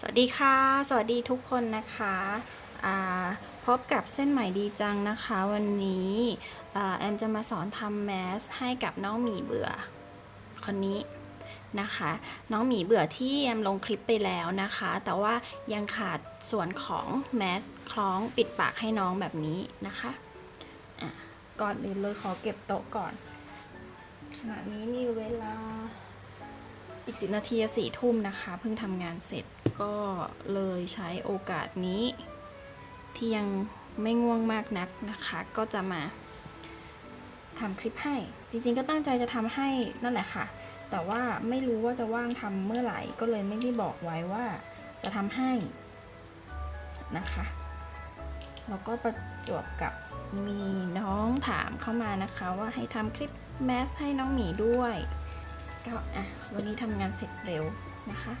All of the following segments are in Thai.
สวัสดีค่ะ สวัสดีทุกคนนะคะพบกับเส้นไหม่ดีจังนะคะ วันนี้แอมจะมาสอนทำแมสให้กับน้องหมีเบื่อคนนี้นะคะ น้องหมีเบื่อที่แอมลงคลิปไปแล้วนะคะ แต่ว่ายังขาดส่วนของแมสคล้องปิดปากให้น้องแบบนี้นะคะะก่อนอื่นเลยขอเก็บโต๊ะก่อนขณะนี้มีเวลา อีกสินาทีสี่ทุ่มนะคะ เพิ่งทำงานเสร็จก็เลยใช้โอกาสนี้ ที่ยังไม่ง่วงมากนักนะคะ ก็จะมาทำคลิปให้ จริงๆ ก็ตั้งใจจะทำให้นั่นแหละค่ะ แต่ว่าไม่รู้ว่าจะว่างทำเมื่อไหร่ก็เลยไม่ได้บอกไว้ว่าจะทำให้นะคะแล้วก็ประจวบกับมีน้องถามเข้ามานะคะ ว่าให้ทำคลิปแมสให้น้องหมีด้วย ก็อะวันนี้ทำงานเสร็จเร็วนะคะ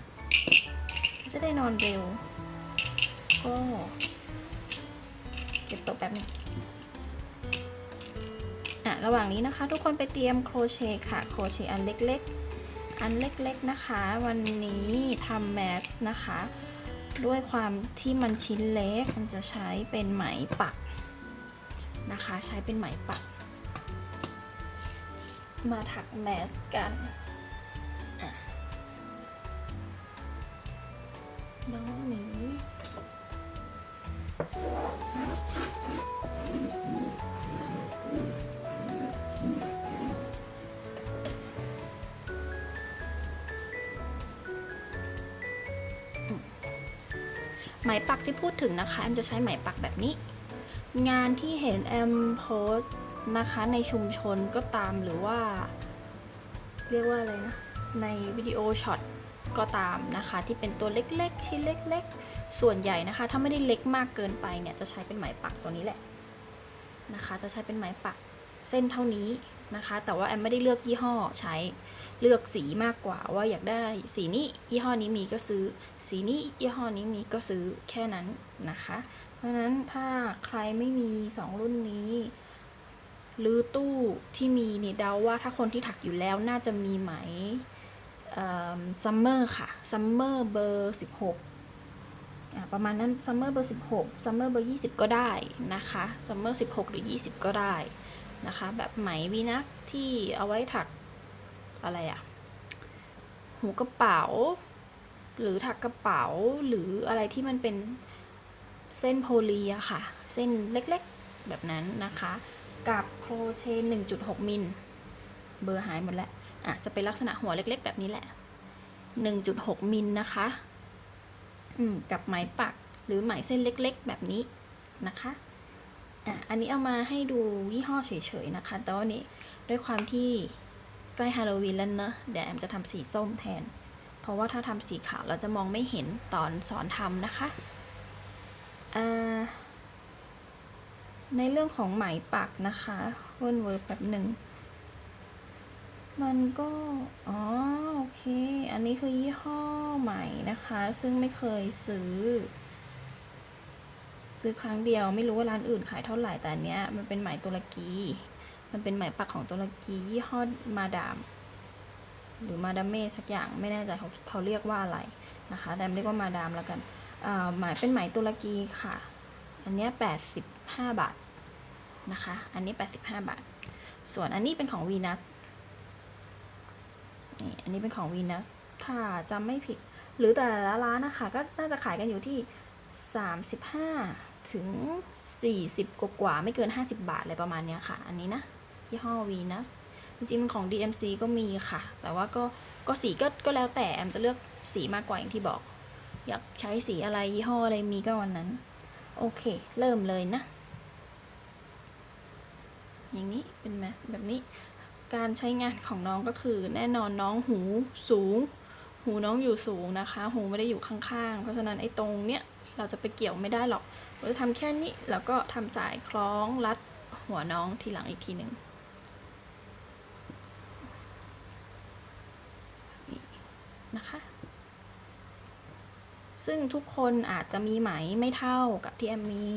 จะได้นอนเร็ว ก็เก็บโต๊ะแป๊บนึงอะระหว่างนี้นะคะ ทุกคนไปเตรียมโครเชต์ค่ะ โครเชต์อันเล็กๆ อันเล็กๆนะคะ วันนี้ทำแมสนะคะ ด้วยความที่มันชิ้นเล็ก มันจะใช้เป็นไหมปักนะคะ ใช้เป็นไหมปัก มาถักแมสกัน น้องหมีไหมปักที่พูดถึงนะคะแอมจะใช้ไหมปักแบบนี้ งานที่เห็นแอมโพสนะคะในชุมชนก็ตามหรือว่า เรียกว่าอะไรนะ ในวิดีโอช็อต ก็ตามนะคะ ที่เป็นตัวเล็กๆ ชิ้นเล็ก ๆ ส่วนใหญ่นะคะ ถ้าไม่ได้เล็กมากเกินไปเนี่ยจะใช้เป็นไหมปักตัวนี้แหละนะคะ จะใช้เป็นไหมปักเส้นเท่านี้นะคะ แต่ว่าแอมไม่ได้เลือกยี่ห้อใช้เลือกสีมากกว่าว่าอยากได้สีนี้ยี่ห้อนี้มีก็ซื้อ สีนี้ยี่ห้อนี้มีก็ซื้อแค่นั้นนะคะ เพราะฉะนั้นถ้าใครไม่มีสองรุ่นนี้หรือตู้ที่มีเนี่ยเดาว่าถ้าคนที่ถักอยู่แล้วน่าจะมีไหม ซัมเมอร์ค่ะซัมเมอร์เบอร์16อะประมาณนั้นซัมเมอร์เบอร์16ซัมเมอร์เบอร์20ก็ได้นะคะซัมเมอร์16หรือ20ก็ได้นะคะ แบบไหมวีนัสที่เอาไว้ถักอะไรอะหูกระเป๋า หรือถักกระเป๋าหรืออะไรที่มันเป็นเส้นโพลีอะค่ะ เส้นเล็กๆแบบนั้นนะคะ กับโครเชต์1.6 มิล เบอร์หายหมดแล้ว อะจะเป็นลักษณะหัวเล็กๆ แบบนี้แหละ 1.6 มิลนะคะอืมกับไหมปักหรือไหมเส้นเล็กๆ แบบนี้นะคะอะอันนี้เอามาให้ดูยี่ห้อเฉยๆนะคะ แต่ว่านี้ด้วยความที่ใกล้ฮาโลวีนแล้วเนอะเดี๋ยวแอมจะทำสีส้มแทน เพราะว่าถ้าทำสีขาวเราจะมองไม่เห็นตอนสอนทำนะคะอ่าในเรื่องของไหมปักนะคะเวิร์นเวิร์บแบบหนึ่ง มันก็ อ๋อ โอเค อันนี้คือยี่ห้อไหม่นะคะ ซึ่งไม่เคยซื้อ ซื้อครั้งเดียว ไม่รู้ว่าร้านอื่นขายเท่าไหร่ แต่อันเนี้ยมันเป็นไหมตุรกี มันเป็นไหมปักของตุรกี ยี่ห้อมาดาม หรือมาดามเม่สักอย่าง ไม่แน่ใจเขาเขาเรียกว่าอะไรนะคะ แต่เรียกว่ามาดามแล้วกันอ่าหมายเป็นไหมตุรกีค่ะ อันเนี้ย85บห้าบาทนะคะ อันนี้85บาท ส่วนอันนี้เป็นของวีนัส นี่อันนี้เป็นของวีนัสถ้าจำไม่ผิด หรือแต่ละร้านนะคะ ก็น่าจะขายกันอยู่ที่ 35 ถึง 40 กว่ากว่าไม่เกิน 50 บาทอะไรประมาณนี้ค่ะ อันนี้นะยี่ห้อวีนัสจริงๆของ DMC ก็มีค่ะ แต่ว่าก็ก็สีก็ก็แล้วแต่แอมจะเลือกสีมากกว่าอย่างที่บอก อยากใช้สีอะไรยี่ห้ออะไรมีก็วันนั้น โอเค เริ่มเลยนะ อย่างนี้เป็นแมสแบบนี้ การใช้งานของน้องก็คือ แน่นอนน้องหูสูง หูน้องอยู่สูงนะคะ หูไม่ได้อยู่ข้างๆ เพราะฉะนั้นไอ้ตรงเนี้ยเราจะไปเกี่ยวไม่ได้หรอกเราจะทำแค่นี้แล้วก็ทำสายคล้องรัดหัวน้องทีหลังอีกทีหนึ่งนะคะซึ่งทุกคนอาจจะมีไหมไม่เท่ากับที่แอมมี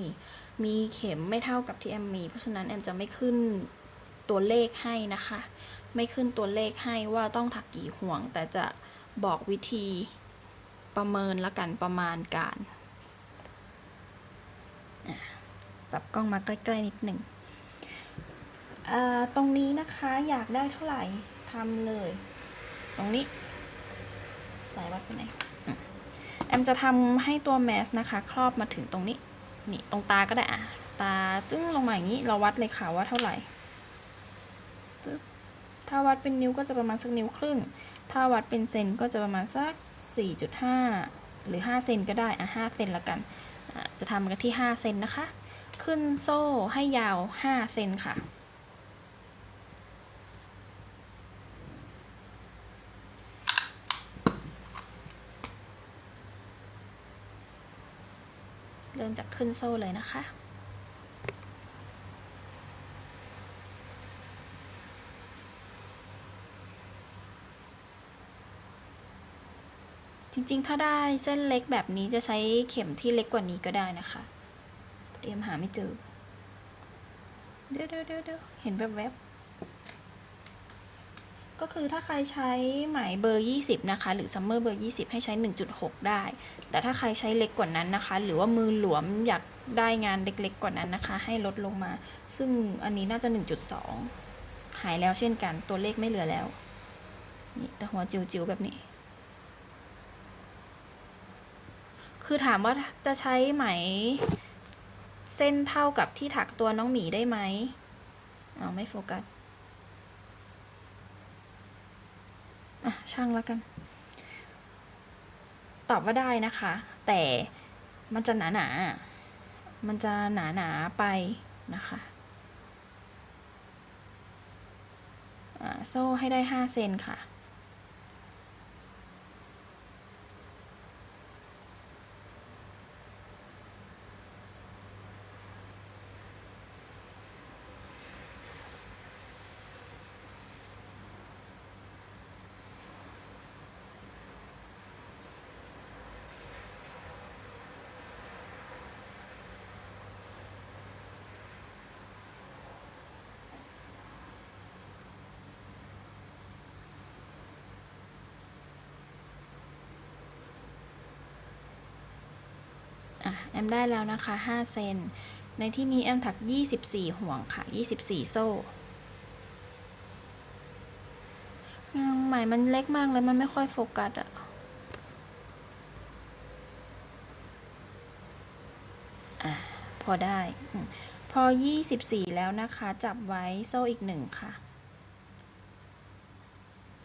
มีเข็มไม่เท่ากับที่แอมมี เพราะฉะนั้นแอมจะไม่ขึ้น ตัวเลขให้นะคะ ไม่ขึ้นตัวเลขให้ว่าต้องถักกี่ห่วง แต่จะบอกวิธีประเมินแล้วกันประมาณการปรับกล้องมาใกล้ๆนิดหนึ่งตรงนี้นะคะอยากได้เท่าไหร่ทำเลย ตรงนี้ สายวัดไปไหนอแอมจะทำให้ตัวแมสนะคะ ครอบมาถึงตรงนี้ นี่ตรงตาก็ได้อะตาตึ้งลงมาอย่างนี้เราวัดเลยค่ะว่าเท่าไหร่ ถ้าวัดเป็นนิ้วก็จะประมาณสักนิ้วครึ่ง ถ้าวัดเป็นเซนก็จะประมาณสัก 4.5 หรือ 5 เซนก็ได้ อะ 5 เซนละกัน จะทำกันที่ 5 เซนนะคะ ขึ้นโซ่ให้ยาว 5 เซนค่ะ เริ่มจากขึ้นโซ่เลยนะคะ ริงๆ ถ้าได้เส้นเล็กแบบนี้จะใช้เข็มที่เล็กกว่านี้ก็ได้นะคะเตรียมหาไม่เจอเดี๋ยวเดี๋ยวเดี๋ยวเดี๋ยวเห็นแวบๆ ก็คือถ้าใครใช้ไหมเบอร์ 20 นะคะ หรือซัมเมอร์เบอร์ 20 ให้ใช้ 1.6 ได้ แต่ถ้าใครใช้เล็กกว่านั้นนะคะ หรือว่ามือหลวมอยากได้งานเล็กๆ กว่านั้นนะคะ ให้ลดลงมา ซึ่งอันนี้น่าจะ 1.2 หายแล้วเช่นกัน ตัวเลขไม่เหลือแล้ว นี่แต่หัวจิ๋วๆ แบบนี้ คือถามว่าจะใช้ไหม เส้นเท่ากับที่ถักตัวน้องหมีได้ไหมเอาไม่โฟกัสอะช่างแล้วกัน ตอบว่าได้นะคะ แต่มันจะหนาหนา มันจะหนาหนาไปนะคะอ่าโซ่ให้ได้ห้าเซนค่ะ อะแอมได้แล้วนะคะ 5 เซน ในที่นี้แอมถัก 24 ห่วงค่ะ 24 โซ่งานใหม่มันเล็กมากเลย มันไม่ค่อยโฟกัสอะอะ พอได้อมพอ 24 แล้วนะคะ จับไว้โซ่อีกหนึ่งค่ะ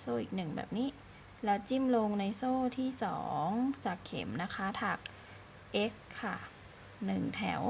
โซ่อีกหนึ่งแบบนี้ แล้วจิ้มลงในโซ่ที่ 2 จากเข็มนะคะ ถัก x ค่ะหนึ่งแถว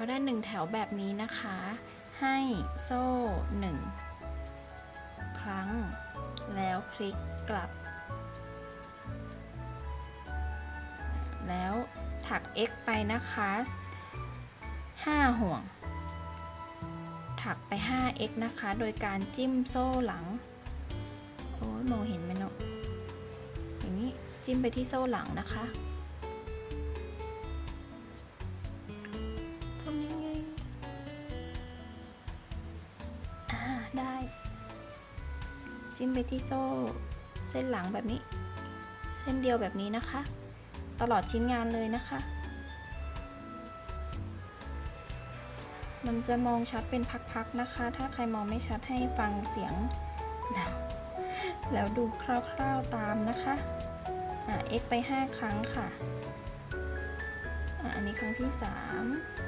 อะพอได้หนึ่งแถวแบบนี้นะคะ ให้โซ่หนึ่งครั้ง แล้วพลิกกลับ แล้วถัก x ไปนะคะ 5 ห่วง ถักไป 5x นะคะ โดยการจิ้มโซ่หลัง โอ้ยมองเห็นไหมเนาะอย่างนี้จิ้มไปที่โซ่หลังนะคะ ที่โซ่ เส้นหลังแบบนี้ เส้นเดียวแบบนี้นะคะ ตลอดชิ้นงานเลยนะคะ มันจะมองชัดเป็นพักๆนะคะ ถ้าใครมองไม่ชัดให้ฟังเสียง แล้วแล้วดูคร่าวๆตามนะคะอ่า x ไป 5 ครั้งค่ะ อ่าอันนี้ครั้งที่ 3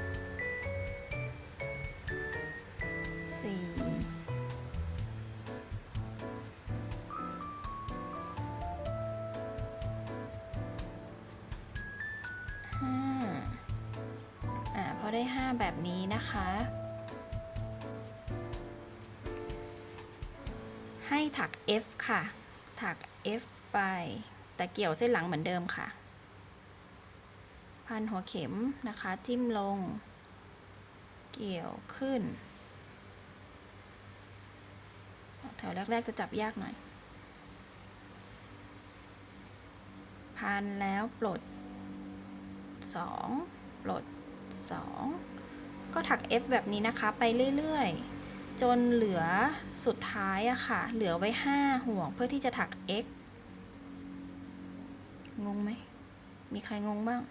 5อ่าพอได้ 5 แบบนี้นะคะ ให้ถัก F ค่ะ ถัก F ไป แต่เกี่ยวเส้นหลังเหมือนเดิมค่ะ พันหัวเข็มนะคะ จิ้มลง เกี่ยวขึ้น แถวแรก ๆ จะจับยากหน่อยพันแล้วปลด 2ปลด 2 ก็ถัก F แบบนี้นะคะ ไปเรื่อยๆ จนเหลือสุดท้ายอะค่ะ เหลือไว้ 5 ห่วงเพื่อที่จะถัก X งงไหม มีใครงงบ้าง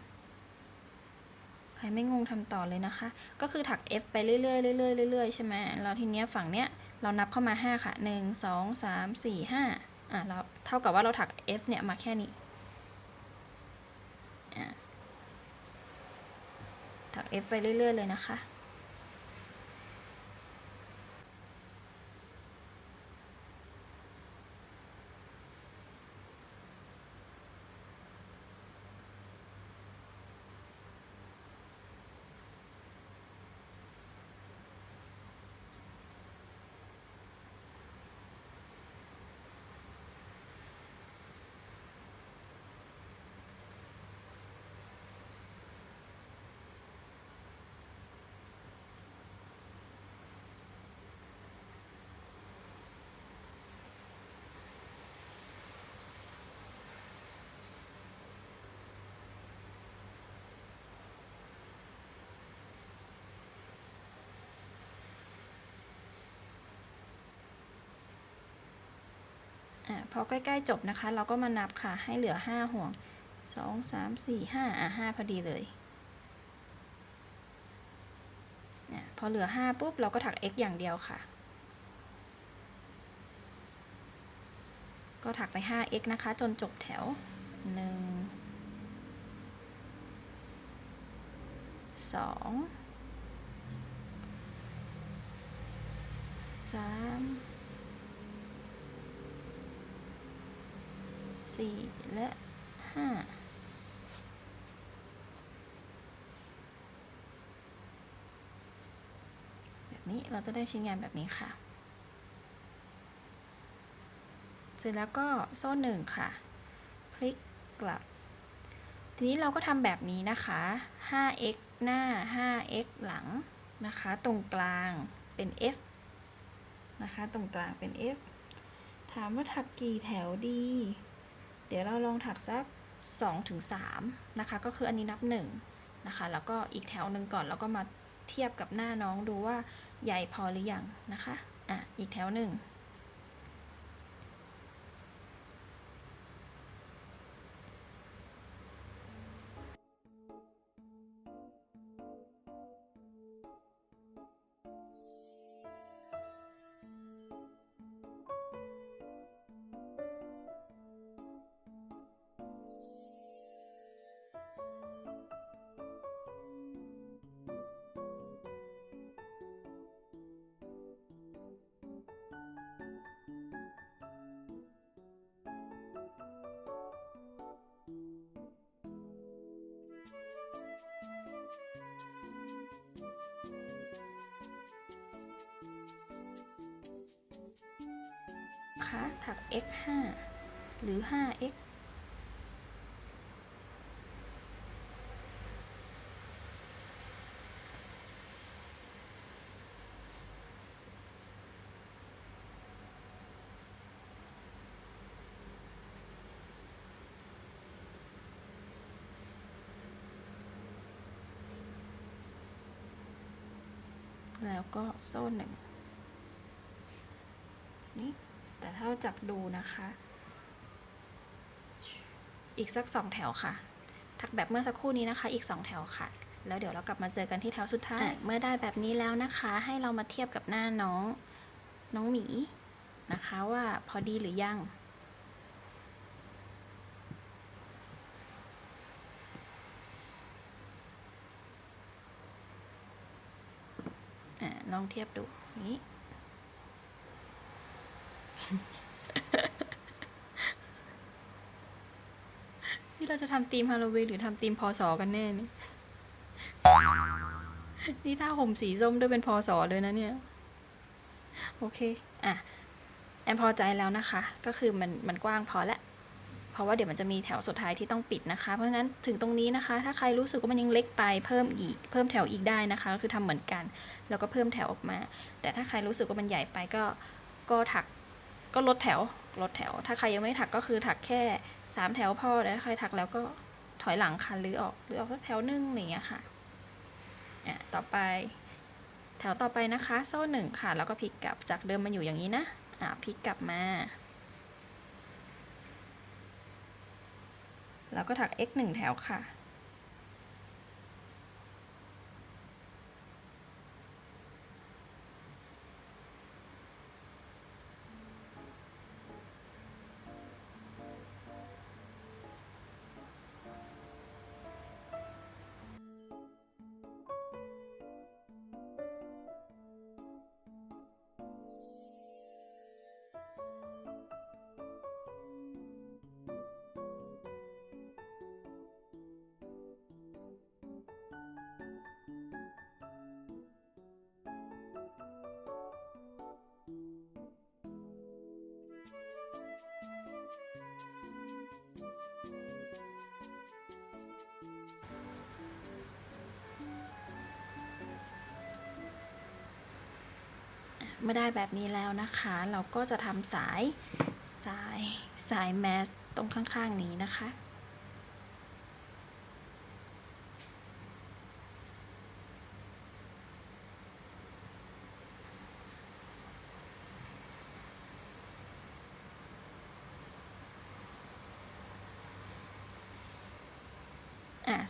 ใครไม่งงทำต่อเลยนะคะ ก็คือถัก F ไปเรื่อยๆเรื่อยๆเรื่อยๆใช่ไหมแล้วทีเนี้ยฝั่งเนี้ยเรานับเข้ามา 5 ค่ะ 1 2 3 4 5อะเราเท่ากับว่าเราถัก F เนี่ยมาแค่นี้อะ ถัก F ไปเรื่อย ๆ เลยนะคะ พอใกล้ๆจบนะคะ เราก็มานับค่ะให้เหลือ 5 ห่วง 2 3 4 5 อะ 5 พอดีเลยอะพอเหลือ 5 ปุ๊บ เราก็ถัก x อย่างเดียวค่ะ ก็ถักไป 5x นะคะ จนจบแถว 1 2 3 สี่และห้าแบบนี้เราจะได้ชิ้นงานแบบนี้ค่ะ เสร็จแล้วก็โซ่หนึ่งค่ะ พลิกกลับ ทีนี้เราก็ทำแบบนี้นะคะ 5x หน้า 5x หลังนะคะ ตรงกลางเป็น f นะคะ ตรงกลางเป็น f ถามว่าถักกี่แถวดี ดี๋ยวเราลองถักสัก2ถึง3นะคะ ก็คืออันนี้นับ1นะคะ แล้วก็อีกแถวหนึ่งก่อน แล้วก็มาเทียบกับหน้าน้องดูว่าใหญ่พอหรือยังนะคะ อะ อีกแถวหนึ่ง ถัก x 5หรือ 5x แล้วก็โซ่หนึ่งนี่ แต่ถ้า จากดูนะคะ อีกสักสองแถวค่ะ ถักแบบเมื่อสักครู่นี้นะคะ อีกสองแถวค่ะ แล้วเดี๋ยวเรากลับมาเจอกันที่แถวสุดท้าย เมื่อได้แบบนี้แล้วนะคะ ให้เรามาเทียบกับหน้าน้องน้องหมีนะคะว่าพอดีหรือยังอะลองเทียบดูนี้ นี่เราจะทำธีมฮาโลวีนหรือทำธีมพศกันแน่นี่นี่ถ้าห่มสีส้มด้วยเป็นพอสอเลยนะเนี่ย โอเค อะ แอมพอใจแล้วนะคะ ก็คือมันมันกว้างพอแล้วเพราะว่าเดี๋ยวมันจะมีแถวสุดท้ายที่ต้องปิดนะคะ เพราะฉะนั้นถึงตรงนี้นะคะ ถ้าใครรู้สึกว่ามันยังเล็กไปเพิ่มอีก เพิ่มแถวอีกได้นะคะ ก็คือทำเหมือนกัน แล้วก็เพิ่มแถวออกมา แต่ถ้าใครรู้สึกว่ามันใหญ่ไปก็ก็ถัก ก็ลดแถวลดแถว ถ้าใครยังไม่ถักก็คือถักแค่สามแถวพอแต่ถ้าใครถักแล้วก็ถอยหลังค่ะหรือออกหรือออกสักแถวนึงอย่างเงี้ยค่ะอะต่อไป แถวต่อไปนะคะ โซ่หนึ่งค่ะ แล้วก็พลิกกลับจากเดิมมันอยู่อย่างนี้นะอะพลิกกลับมา แล้วก็ถัก x หนึ่งแถวค่ะ เมื่อได้แบบนี้แล้วนะคะ เราก็จะทำสายสายสายแมสตรงข้างๆนี้นะคะ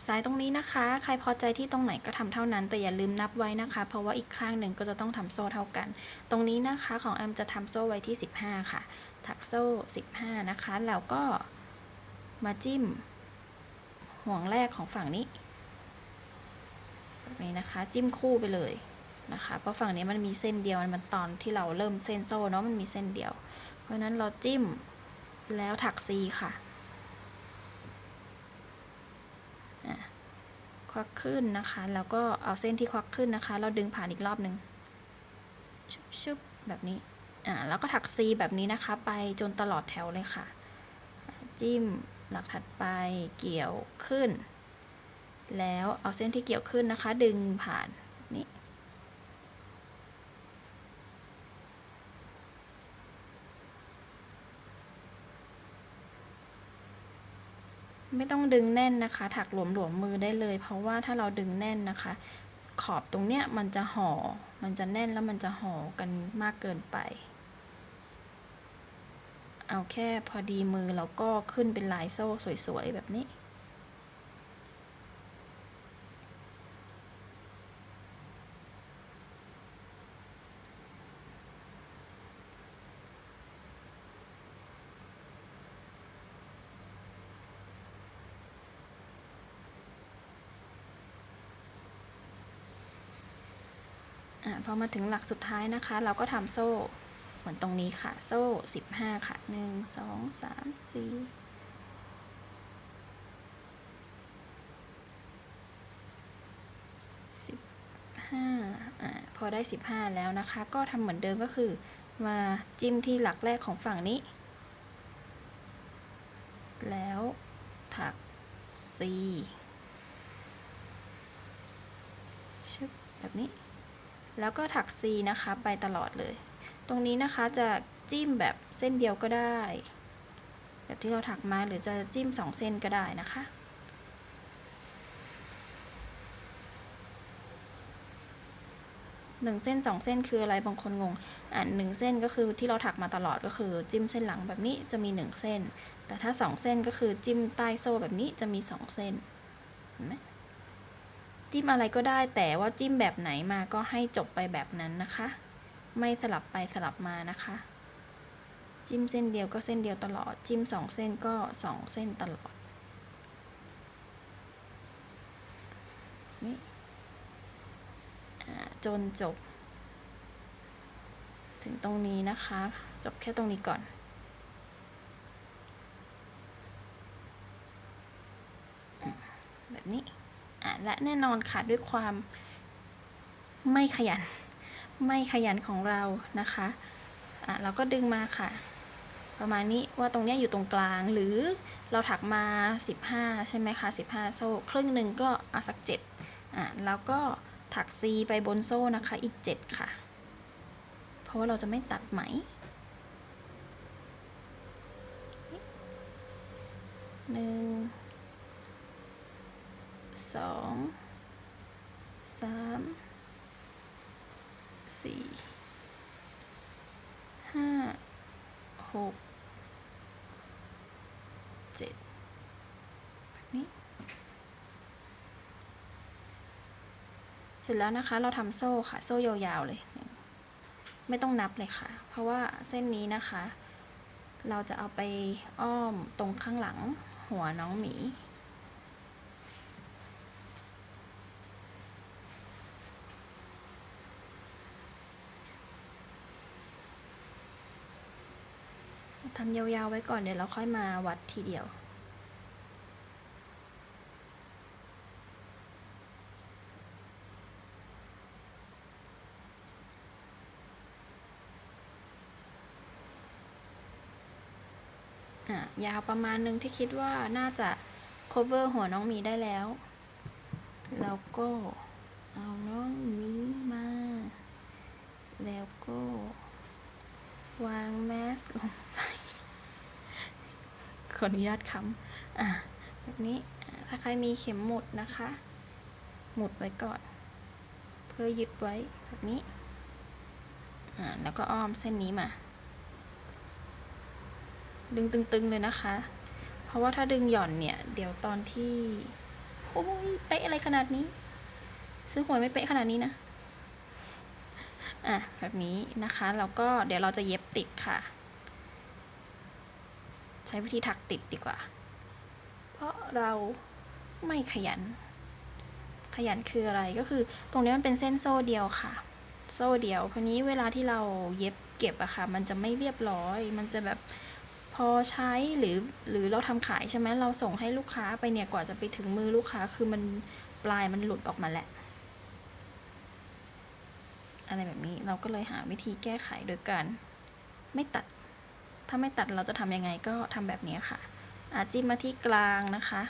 อะสายตรงนี้นะคะ ใครพอใจที่ตรงไหนก็ทำเท่านั้น แต่อย่าลืมนับไว้นะคะ เพราะว่าอีกข้างหนึ่งก็จะต้องทำโซ่เท่ากัน ตรงนี้นะคะของแอมจะทำโซ่ไว้ที่ 15 ค่ะ ถักโซ่ 15 นะคะแล้วก็มาจิ้ม ห่วงแรกของฝั่งนี้แบบนี้นะคะ จิ้มคู่ไปเลยนะคะ เพราะฝั่งนี้มันมีเส้นเดียวมันตอนที่เราเริ่มเส้นโซ่เนาะมันมีเส้นเดียว เพราะฉะนั้นเราจิ้มแล้วถัก C ค่ะ ควักขึ้นนะคะ แล้วก็เอาเส้นที่ควักขึ้นนะคะ เราดึงผ่านอีกรอบหนึ่งชุบชุบแบบนี้อ่าแล้วก็ถักซีแบบนี้นะคะ ไปจนตลอดแถวเลยค่ะ จิ้มหลักถัดไปเกี่ยวขึ้น แล้วเอาเส้นที่เกี่ยวขึ้นนะคะ ดึงผ่านนี่ ไม่ต้องดึงแน่นนะคะ ถักหลวมๆมือได้เลย เพราะว่าถ้าเราดึงแน่นนะคะ ขอบตรงเนี้ยมันจะห่อ มันจะแน่นแล้วมันจะห่อกันมากเกินไป เอาแค่พอดีมือแล้วก็ขึ้นเป็นลายโซ่สวยๆแบบนี้ อ่าพอมาถึงหลักสุดท้ายนะคะ เราก็ทำโซ่ เหมือนตรงนี้ค่ะ โซ่สิบห้าค่ะหนึ่งสองสามสี่สิบห้าอ่าพอได้สิบห้าแล้วนะคะ ก็ทำเหมือนเดิมก็คือ มาจิ้มที่หลักแรกของฝั่งนี้ แล้วถัก C ชึบแบบนี้ แล้วก็ถัก C นะคะไปตลอดเลย ตรงนี้นะคะจะจิ้มแบบเส้นเดียวก็ได้ แบบที่เราถักมาหรือจะจิ้มสองเส้นก็ได้นะคะหนึ่งเส้นสองเส้นคืออะไรบางคนงง อะหนึ่งเส้นก็คือที่เราถักมาตลอดก็คือจิ้มเส้นหลังแบบนี้จะมีหนึ่งเส้น แต่ถ้าสองเส้นก็คือจิ้มใต้โซ่แบบนี้จะมีสองเส้น เห็นไหม จิ้มอะไรก็ได้แต่ว่าจิ้มแบบไหนมาก็ให้จบไปแบบนั้นนะคะ ไม่สลับไปสลับมานะคะ จิ้มเส้นเดียวก็เส้นเดียวตลอด จิ้มสองเส้นก็สองเส้นตลอดนี่จนจบ ถึงตรงนี้นะคะ จบแค่ตรงนี้ก่อนแบบนี้ อะและแน่นอนค่ะด้วยความไม่ขยัน ไม่ขยันของเรานะคะอะเราก็ดึงมาค่ะ ประมาณนี้ว่าตรงนี้อยู่ตรงกลางหรือเราถักมา 15 ใช่ไหมคะ 15 โซ่ครึ่งหนึ่งก็เอาสัก7อะแล้วก็ถัก C ไปบนโซ่นะคะอีก 7 ค่ะ เพราะว่าเราจะไม่ตัดไหม หนึ่ง สองสามสี่ห้าหกเจ็ดนี้เสร็จแล้วนะคะ เราทำโซ่ค่ะ โซ่ยาวๆเลย ไม่ต้องนับเลยค่ะ เพราะว่าเส้นนี้นะคะ เราจะเอาไปอ้อมตรงข้างหลังหัวน้องหมีำยาวๆไว้ก่อนเดี๋ยวเราค่อยมาวัดทีเดียวอะยาวประมาณหนึ่งที่คิดว่าน่าจะ cover หัวน้องมีได้แล้ว แล้วก็เอาน้องมีมา แล้วก็ วางแมสลงไป ขออนุญาตคำอะแบบนี้ถ้าใครมีเข็มหมุดนะคะ หมุดไว้ก่อน เพื่อยึดไว้แบบนี้อะแล้วก็อ้อมเส้นนี้มา ดึงตึงๆเลยนะคะ เพราะว่าถ้าดึงหย่อนเนี่ย เดี๋ยวตอนที่โอ้ยเป๊ะอะไรขนาดนี้ ซื้อหวยไม่เป๊ะขนาดนี้นะอะแบบนี้นะคะแล้วก็เดี๋ยวเราจะเย็บติดค่ะ ช้วิธีถักติดดีกว่า เพราะเราไม่ขยัน ขยันคืออะไรก็คือ ตรงนี้มันเป็นเส้นโซ่เดียวค่ะ โซ่เดียวพอนี้เวลาที่เราเย็บเก็บอะค่ะ มันจะไม่เรียบร้อย มันจะแบบพอใช้หรือหรือเราทำขายใช่ไหมเราส่งให้ลูกค้าไปเนี่ยกว่าจะไปถึงมือลูกค้าคือมันปลายมันหลุดออกมาแหละ อะไรแบบนี้เราก็เลยหาวิธีแก้ไขโดยการไม่ตัด ถ้าไม่ตัดเราจะทำยังไงก็ทำแบบนี้ค่ะอาจิ้มมาที่กลางนะคะ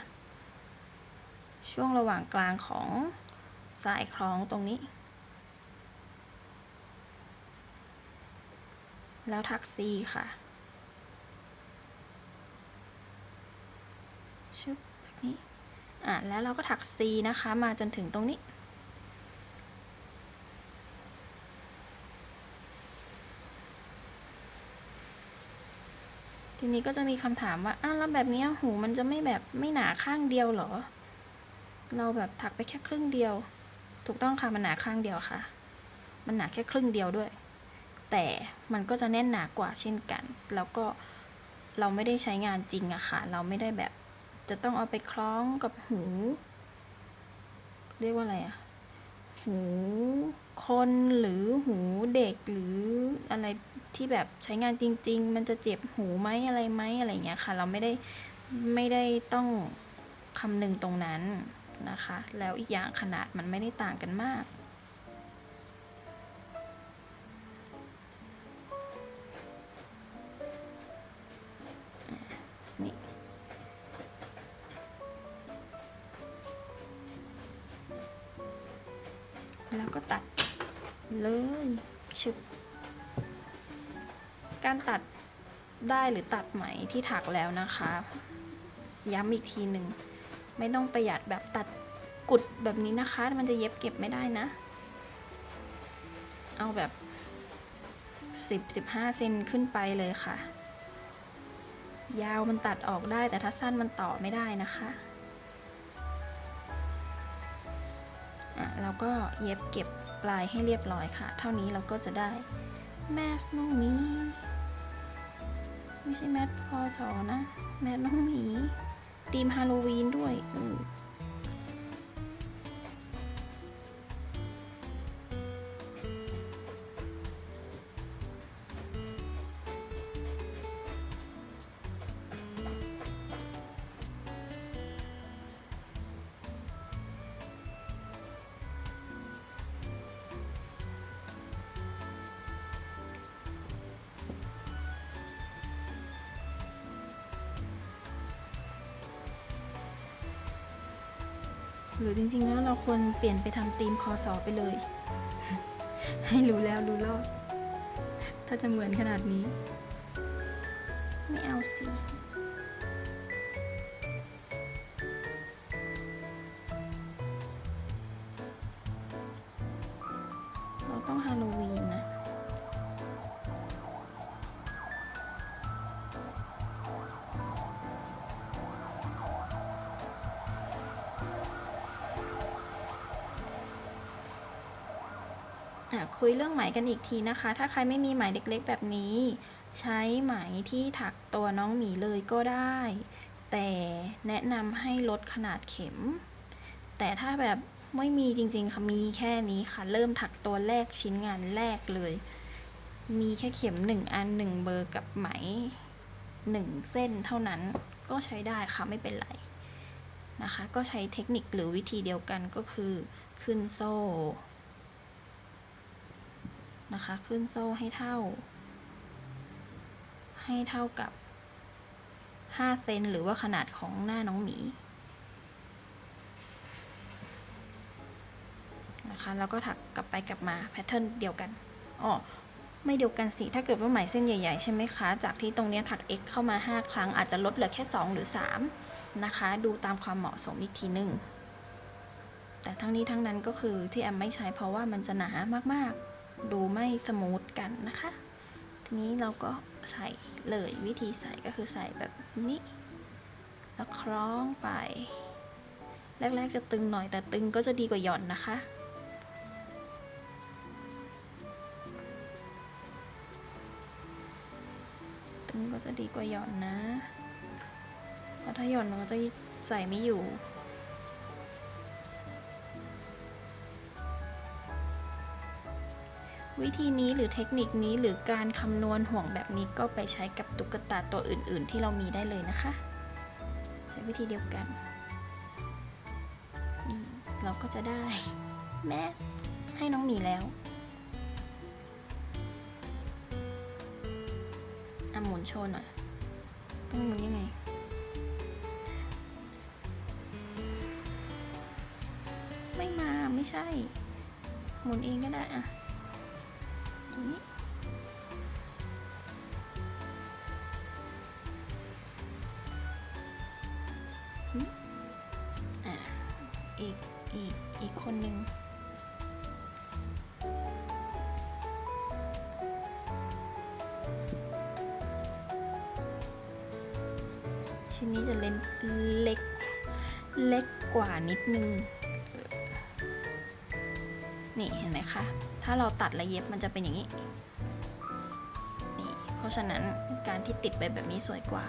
ช่วงระหว่างกลางของสายคล้องตรงนี้ แล้วถักซีค่ะชึบแบบนี้อะแล้วเราก็ถักซีนะคะ มาจนถึงตรงนี้ ทีนี้ก็จะมีคำถามว่าอ้าวแล้วแบบนี้หูมันจะไม่แบบไม่หนาข้างเดียวเหรอ เราแบบถักไปแค่ครึ่งเดียว ถูกต้องค่ะมันหนาข้างเดียวค่ะ มันหนาแค่ครึ่งเดียวด้วย แต่มันก็จะแน่นหนากว่าเช่นกัน แล้วก็เราไม่ได้ใช้งานจริงอะค่ะ เราไม่ได้แบบจะต้องเอาไปคล้องกับหู เรียกว่าอะไรอะหูคนหรือหูเด็กหรืออะไร ที่แบบใช้งานจริง ๆ มันจะเจ็บหูไหมอะไรไหมอะไรเงี้ยค่ะ เราไม่ได้ไม่ได้ต้องคำนึงตรงนั้นนะคะ แล้วอีกอย่างขนาดมันไม่ได้ต่างกันมาก นี่แล้วก็ตัดเลยชึบ การตัดได้หรือตัดไหมที่ถักแล้วนะคะ ย้ำอีกทีหนึ่ง ไม่ต้องประหยัดแบบตัดกุดแบบนี้นะคะ มันจะเย็บเก็บไม่ได้นะ เอาแบบ 10 15เซนขึ้นไปเลยค่ะ ยาวมันตัดออกได้แต่ถ้าสั้นมันต่อไม่ได้นะคะอะเราก็เย็บเก็บปลายให้เรียบร้อยค่ะ เท่านี้เราก็จะได้แมสน้องหมี ไม่ใช่แมทพอสอนะ แมทน้องหมีตีมฮาโลวีนด้วย เออ ควรเปลี่ยนไปทำธีมพอสอไปเลย ให้รู้แล้วรู้รอด ถ้าจะเหมือนขนาดนี้ ไม่เอาสิเราต้องฮาโลวีนนะ คุยเรื่องไหมกันอีกทีนะคะ ถ้าใครไม่มีไหมเล็กๆ แบบนี้ ใช้ไหมที่ถักตัวน้องหมีเลยก็ได้ แต่แนะนำให้ลดขนาดเข็ม แต่ถ้าแบบไม่มีจริงๆค่ะมีแค่นี้ค่ะ เริ่มถักตัวแรกชิ้นงานแรกเลย มีแค่เข็มหนึ่งอันหนึ่งเบอร์กับไหมหนึ่งเส้นเท่านั้นก็ใช้ได้ค่ะไม่เป็นไรนะคะ ก็ใช้เทคนิคหรือวิธีเดียวกันก็คือขึ้นโซ่ นะคะ ขึ้นโซ่ให้เท่า ให้เท่ากับ5เซนหรือว่าขนาดของหน้าน้องหมีนะคะแล้วก็ถักกลับไปกลับมาแพทเทิร์นเดียวกันอ๋อไม่เดียวกันสิถ้าเกิดว่าไหมเส้นใหญ่ๆใช่ไหมคะ จากที่ตรงเนี้ยถัก x เข้ามา 5 ครั้งอาจจะลดเหลือแค่ 2 หรือ 3 นะคะ ดูตามความเหมาะสมอีกทีหนึ่งแต่ทั้งนี้ทั้งนั้นก็คือที่แอมไม่ใช้เพราะว่ามันจะหนามากๆ ดูไม่สมูทกันนะคะ ทีนี้เราก็ใส่เลยวิธีใส่ก็คือใส่แบบนี้ แล้วคล้องไป แรกๆจะตึงหน่อยแต่ตึงก็จะดีกว่าหย่อนนะคะ ตึงก็จะดีกว่าหย่อนนะ เพราะถ้าหย่อนมันก็จะใส่ไม่อยู่ วิธีนี้หรือเทคนิคนี้หรือการคำนวณห่วงแบบนี้ก็ไปใช้กับตุ๊กตาตัวอื่น ๆ ที่เรามีได้เลยนะคะ ใช้วิธีเดียวกันนี่เราก็จะได้แมสให้น้องหมีแล้วอะหมุนโชว์หน่อยต้องหมุนยังไงไม่มาไม่ใช่ หมุนเองก็ได้อะ ต คะ ถ้าเราตัดและเย็บมันจะเป็นอย่างนี้นี่เพราะฉะนั้นการที่ติดไปแบบนี้สวยกว่า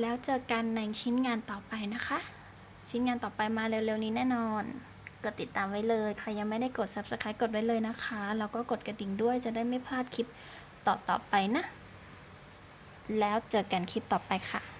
แล้วเจอกันในชิ้นงานต่อไปนะคะ ชิ้นงานต่อไปมาเร็วๆนี้แน่นอน กดติดตามไว้เลย ใครยังไม่ได้กด subscribe กดไว้เลยนะคะ แล้วก็กดกระดิ่งด้วยจะได้ไม่พลาดคลิปต่อๆไปนะ แล้วเจอกันคลิปต่อไปค่ะ